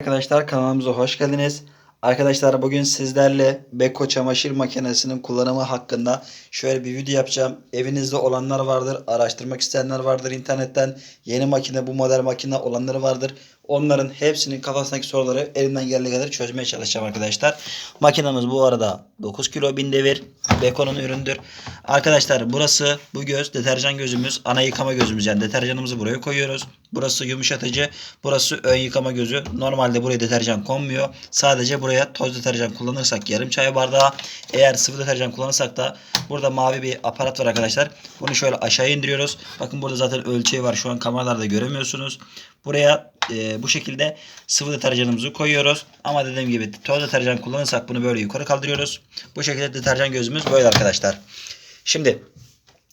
Arkadaşlar kanalımıza hoş geldiniz. Arkadaşlar bugün sizlerle Beko çamaşır makinesinin kullanımı hakkında şöyle bir video yapacağım. Evinizde olanlar vardır, araştırmak isteyenler vardır internetten. Yeni makine, bu model makine olanları vardır. Onların hepsinin kafasındaki soruları elimden geldiği kadar çözmeye çalışacağım arkadaşlar. Makinemiz bu arada 9 kilo bin devir. Beko'nun üründür. Arkadaşlar burası bu göz deterjan gözümüz. Ana yıkama gözümüz yani deterjanımızı buraya koyuyoruz. Burası yumuşatıcı. Burası ön yıkama gözü. Normalde buraya deterjan konmuyor. Sadece buraya toz deterjan kullanırsak yarım çay bardağı. Eğer sıvı deterjan kullanırsak da burada mavi bir aparat var arkadaşlar. Bunu şöyle aşağı indiriyoruz. Bakın burada zaten ölçeği var. Şu an kameralarda göremiyorsunuz. Buraya e, bu şekilde sıvı deterjanımızı koyuyoruz. Ama dediğim gibi toz deterjan kullanırsak bunu böyle yukarı kaldırıyoruz. Bu şekilde deterjan gözümüz böyle arkadaşlar. Şimdi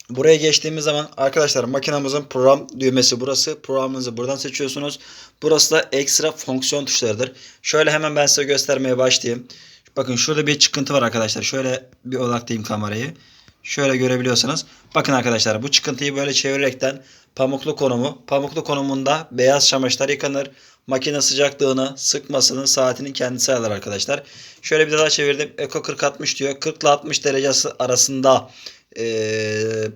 Buraya geçtiğimiz zaman arkadaşlar makinamızın program düğmesi burası. Programınızı buradan seçiyorsunuz. Burası da ekstra fonksiyon tuşlarıdır. Şöyle hemen ben size göstermeye başlayayım. Bakın şurada bir çıkıntı var arkadaşlar. Şöyle bir odaklayayım kamerayı. Şöyle görebiliyorsanız. Bakın arkadaşlar bu çıkıntıyı böyle çevirerekten pamuklu konumu. Pamuklu konumunda beyaz çamaşırlar yıkanır. Makine sıcaklığını, sıkmasını, saatini kendisi ayarlar arkadaşlar. Şöyle bir daha çevirdim. Eko 40-60 diyor. 40 ile 60 derecesi arasında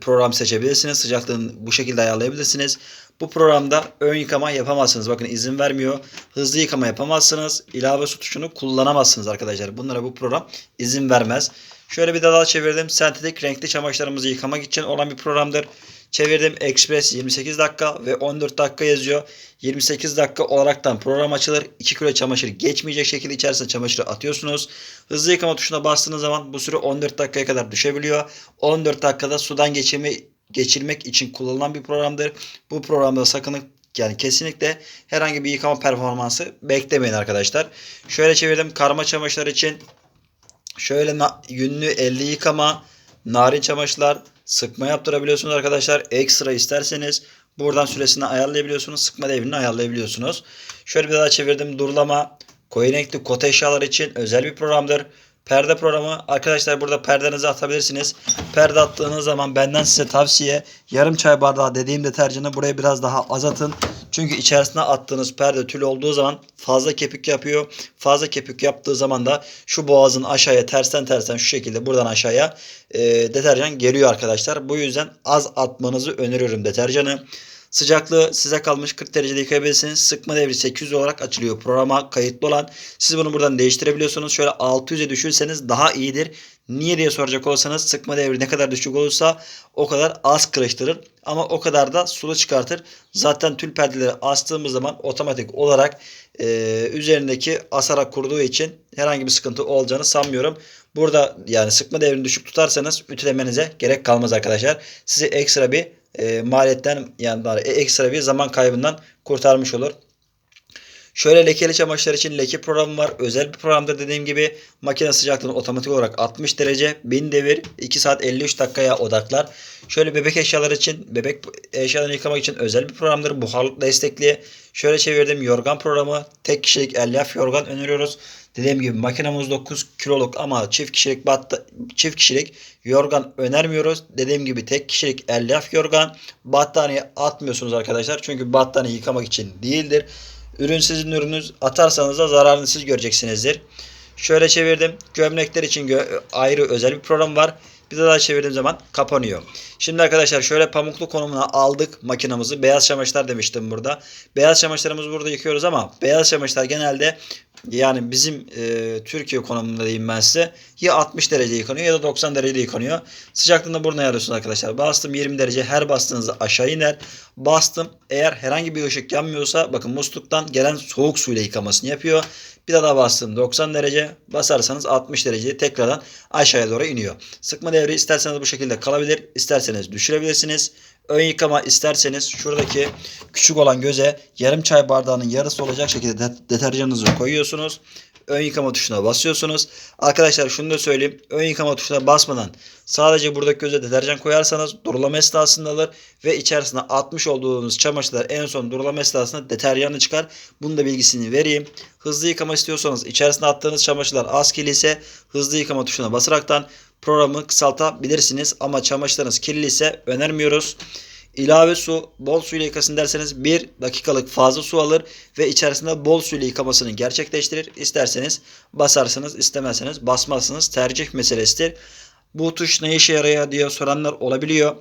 program seçebilirsiniz. Sıcaklığını bu şekilde ayarlayabilirsiniz. Bu programda ön yıkama yapamazsınız. Bakın izin vermiyor. Hızlı yıkama yapamazsınız. İlave su tuşunu kullanamazsınız arkadaşlar. Bunlara bu program izin vermez. Şöyle bir daha çevirdim. Sentetik renkli çamaşırlarımızı yıkamak için olan bir programdır. Çevirdim Express 28 dakika ve 14 dakika yazıyor. 28 dakika olaraktan program açılır. 2 kilo çamaşır geçmeyecek şekilde içerisine çamaşırı atıyorsunuz. Hızlı yıkama tuşuna bastığınız zaman bu süre 14 dakikaya kadar düşebiliyor. 14 dakikada sudan geçirme, geçirmek için kullanılan bir programdır. Bu programda sakın yani kesinlikle herhangi bir yıkama performansı beklemeyin arkadaşlar. Şöyle çevirdim karma çamaşırlar için şöyle yünlü 50 yıkama, narin çamaşırlar, sıkma yaptırabiliyorsunuz arkadaşlar. Ekstra isterseniz buradan süresini ayarlayabiliyorsunuz. Sıkma devrini ayarlayabiliyorsunuz. Şöyle bir daha çevirdim. Durlama, koyu renkli kot eşyalar için özel bir programdır. Perde programı arkadaşlar burada perdenizi atabilirsiniz. Perde attığınız zaman benden size tavsiye yarım çay bardağı dediğim deterjanı buraya biraz daha azaltın. Çünkü içerisine attığınız perde tül olduğu zaman fazla kepik yapıyor. Fazla kepik yaptığı zaman da şu boğazın aşağıya tersten tersten şu şekilde buradan aşağıya e, deterjan geliyor arkadaşlar. Bu yüzden az atmanızı öneriyorum deterjanı. Sıcaklığı size kalmış 40 derecede yıkayabilirsiniz. Sıkma devri 800 olarak açılıyor. Programa kayıtlı olan. Siz bunu buradan değiştirebiliyorsunuz. Şöyle 600'e düşürseniz daha iyidir. Niye diye soracak olsanız sıkma devri ne kadar düşük olursa o kadar az kırıştırır. Ama o kadar da sulu çıkartır. Zaten tül perdeleri astığımız zaman otomatik olarak e, üzerindeki asara kurduğu için herhangi bir sıkıntı olacağını sanmıyorum. Burada yani sıkma devrini düşük tutarsanız ütülemenize gerek kalmaz arkadaşlar. Sizi ekstra bir e, maliyetten yani ekstra bir zaman kaybından kurtarmış olur. Şöyle lekeli çamaşırlar için leke programı var. Özel bir programdır dediğim gibi. Makine sıcaklığını otomatik olarak 60 derece 1000 devir 2 saat 53 dakikaya odaklar. Şöyle bebek eşyaları için bebek eşyalarını yıkamak için özel bir programdır. Buharlık destekli. Şöyle çevirdim yorgan programı. Tek kişilik elyaf yorgan öneriyoruz. Dediğim gibi makinemiz 9 kiloluk ama çift kişilik batta, çift kişilik yorgan önermiyoruz. Dediğim gibi tek kişilik elyaf yorgan. Battaniye atmıyorsunuz arkadaşlar. Çünkü battaniye yıkamak için değildir. Ürün sizin ürününüz atarsanız da zararını siz göreceksinizdir. Şöyle çevirdim. Gömlekler için gö ayrı özel bir program var. Bir daha çevirdiğim zaman kapanıyor. Şimdi arkadaşlar şöyle pamuklu konumuna aldık makinamızı. Beyaz çamaşırlar demiştim burada. Beyaz çamaşırlarımızı burada yıkıyoruz ama beyaz çamaşırlar genelde yani bizim e, Türkiye konumunda diyeyim ben size ya 60 derece yıkanıyor ya da 90 derecede yıkanıyor. Sıcaklığında buradan ayarlıyorsunuz arkadaşlar. Bastım 20 derece her bastığınızda aşağı iner. Bastım eğer herhangi bir ışık yanmıyorsa bakın musluktan gelen soğuk suyla yıkamasını yapıyor. Bir daha bastım 90 derece basarsanız 60 dereceye tekrardan aşağıya doğru iniyor. Sıkma devri isterseniz bu şekilde kalabilir. isterseniz düşürebilirsiniz. Ön yıkama isterseniz şuradaki küçük olan göze yarım çay bardağının yarısı olacak şekilde deterjanınızı koyuyorsunuz. Ön yıkama tuşuna basıyorsunuz. Arkadaşlar şunu da söyleyeyim. Ön yıkama tuşuna basmadan sadece buradaki göze deterjan koyarsanız durulama esnasında alır ve içerisine atmış olduğunuz çamaşırlar en son durulama esnasında deterjanı çıkar. Bunun da bilgisini vereyim. Hızlı yıkama istiyorsanız içerisine attığınız çamaşırlar az kirli ise hızlı yıkama tuşuna basaraktan programı kısaltabilirsiniz ama çamaşırlarınız kirli ise önermiyoruz. İlave su, bol suyla yıkasın derseniz 1 dakikalık fazla su alır ve içerisinde bol suyla yıkamasını gerçekleştirir. İsterseniz basarsınız, istemezseniz basmazsınız. Tercih meselesidir. Bu tuş ne işe yarıyor diye soranlar olabiliyor.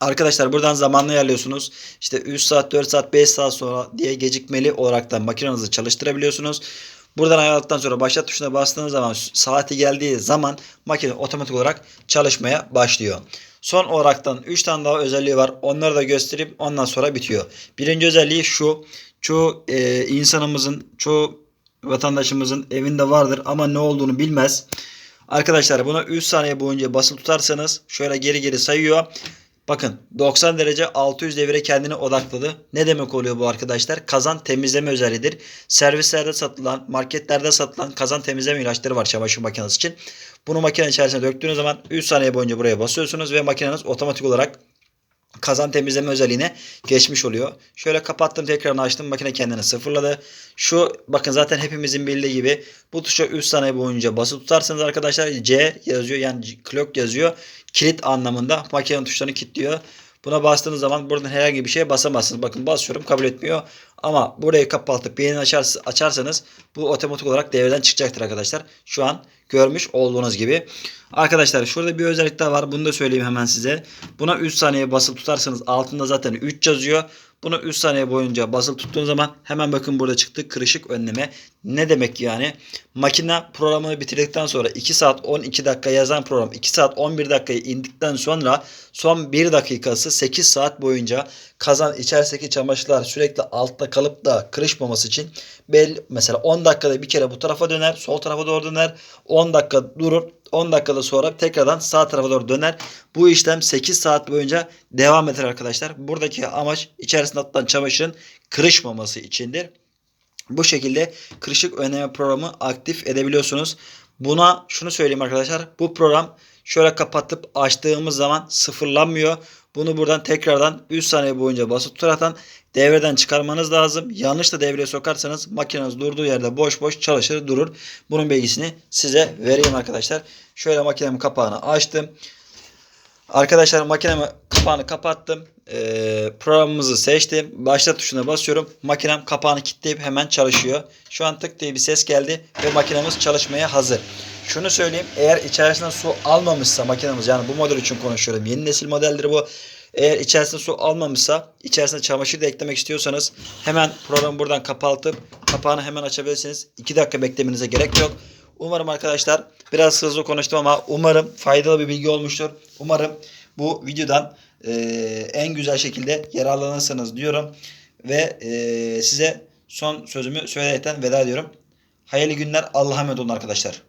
Arkadaşlar buradan zamanla ayarlıyorsunuz. İşte 3 saat, 4 saat, 5 saat sonra diye gecikmeli olarak da makinenizi çalıştırabiliyorsunuz. Buradan ayarladıktan sonra başlat tuşuna bastığınız zaman saati geldiği zaman makine otomatik olarak çalışmaya başlıyor. Son olaraktan 3 tane daha özelliği var. Onları da göstereyim. Ondan sonra bitiyor. Birinci özelliği şu. Çoğu e, insanımızın, çoğu vatandaşımızın evinde vardır ama ne olduğunu bilmez. Arkadaşlar buna 3 saniye boyunca basılı tutarsanız şöyle geri geri sayıyor. Bakın 90 derece 600 devire kendini odakladı. Ne demek oluyor bu arkadaşlar? Kazan temizleme özelliğidir. Servislerde satılan, marketlerde satılan kazan temizleme ilaçları var çamaşır makinesi için. Bunu makine içerisine döktüğünüz zaman 3 saniye boyunca buraya basıyorsunuz ve makineniz otomatik olarak kazan temizleme özelliğine geçmiş oluyor. Şöyle kapattım tekrarını açtım makine kendini sıfırladı. Şu bakın zaten hepimizin bildiği gibi bu tuşa 3 saniye boyunca basılı tutarsanız arkadaşlar C yazıyor yani clock yazıyor. Kilit anlamında makinenin tuşlarını kilitliyor. Buna bastığınız zaman buradan herhangi bir şeye basamazsınız. Bakın basıyorum kabul etmiyor. Ama burayı kapatıp yeni açar, açarsanız bu otomatik olarak devreden çıkacaktır arkadaşlar. Şu an görmüş olduğunuz gibi. Arkadaşlar şurada bir özellik daha var. Bunu da söyleyeyim hemen size. Buna 3 saniye basılı tutarsanız altında zaten 3 yazıyor. Bunu 3 saniye boyunca basılı tuttuğun zaman hemen bakın burada çıktı kırışık önleme. Ne demek yani? Makine programını bitirdikten sonra 2 saat 12 dakika yazan program 2 saat 11 dakikayı indikten sonra son 1 dakikası 8 saat boyunca kazan içerisindeki çamaşırlar sürekli altta kalıp da kırışmaması için belli mesela 10 dakikada bir kere bu tarafa döner, sol tarafa doğru döner. 10 dakika durur. 10 dakikada sonra tekrardan sağ tarafa doğru döner. Bu işlem 8 saat boyunca devam eder arkadaşlar. Buradaki amaç içerisinde atılan çamaşırın kırışmaması içindir. Bu şekilde kırışık önleme programı aktif edebiliyorsunuz. Buna şunu söyleyeyim arkadaşlar. Bu program şöyle kapatıp açtığımız zaman sıfırlanmıyor. Bunu buradan tekrardan 3 saniye boyunca basıp tutaraktan devreden çıkarmanız lazım. Yanlış da devreye sokarsanız makineniz durduğu yerde boş boş çalışır durur. Bunun bilgisini size vereyim arkadaşlar. Şöyle makinemin kapağını açtım. Arkadaşlar makinemi kapağını kapattım. Ee, programımızı seçtim. Başlat tuşuna basıyorum. Makinem kapağını kilitleyip hemen çalışıyor. Şu an tık diye bir ses geldi ve makinemiz çalışmaya hazır. Şunu söyleyeyim. Eğer içerisine su almamışsa makinemiz yani bu model için konuşuyorum. Yeni nesil modeldir bu. Eğer içerisine su almamışsa içerisine çamaşır da eklemek istiyorsanız hemen programı buradan kapatıp kapağını hemen açabilirsiniz. 2 dakika beklemenize gerek yok. Umarım arkadaşlar biraz hızlı konuştum ama umarım faydalı bir bilgi olmuştur. Umarım bu videodan e, en güzel şekilde yararlanırsınız diyorum. Ve e, size son sözümü söyleyerekten veda ediyorum. Hayırlı günler. Allah'a emanet olun arkadaşlar.